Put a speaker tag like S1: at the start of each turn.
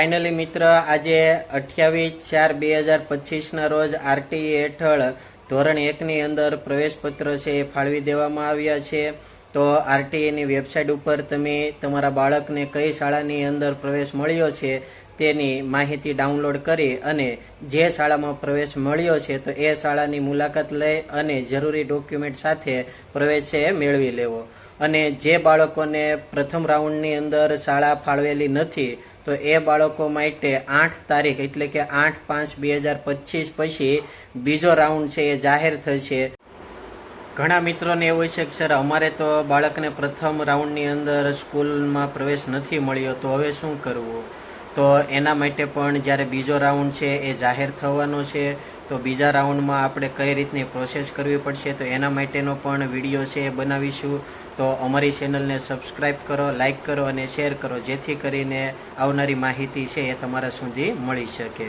S1: Finally મિત્ર, આજે અઠ્યાવીસ ચાર બે હજાર પચીસના રોજ આરટીઈ હેઠળ ધોરણ એકની અંદર પ્રવેશપત્ર છે એ ફાળવી દેવામાં આવ્યા છે. તો આરટીઈની વેબસાઇટ ઉપર તમે તમારા બાળકને કઈ શાળાની અંદર પ્રવેશ મળ્યો છે તેની માહિતી ડાઉનલોડ કરી અને જે શાળામાં પ્રવેશ મળ્યો છે તો એ શાળાની મુલાકાત લઈ અને જરૂરી ડોક્યુમેન્ટ સાથે પ્રવેશ છે મેળવી લેવો. અને જે બાળકોને પ્રથમ રાઉન્ડની અંદર શાળા ફાળવેલી નથી, તો એ બાળકો માટે આઠ તારીખ એટલે કે આઠ પાંચ બે હજાર પચીસ પછી બીજો રાઉન્ડ છે એ જાહેર થશે. ઘણા મિત્રોને એવું છે કે, સર, અમારે તો બાળકને પ્રથમ રાઉન્ડની અંદર સ્કૂલમાં પ્રવેશ નથી મળ્યો, તો હવે શું કરવું? તો એના માટે પણ જ્યારે બીજો રાઉન્ડ છે એ જાહેર થવાનો છે, તો બીજા રાઉન્ડમાં આપણે કઈ રીતની પ્રોસેસ કરવી પડશે તો એના માટેનો પણ વીડિયો છે એ બનાવીશું. તો અમારી ચેનલને સબસ્ક્રાઈબ કરો લાઇક કરો અને શેર કરો, જેથી કરીને આવનારી માહિતી છે એ તમારા સુધી મળી શકે.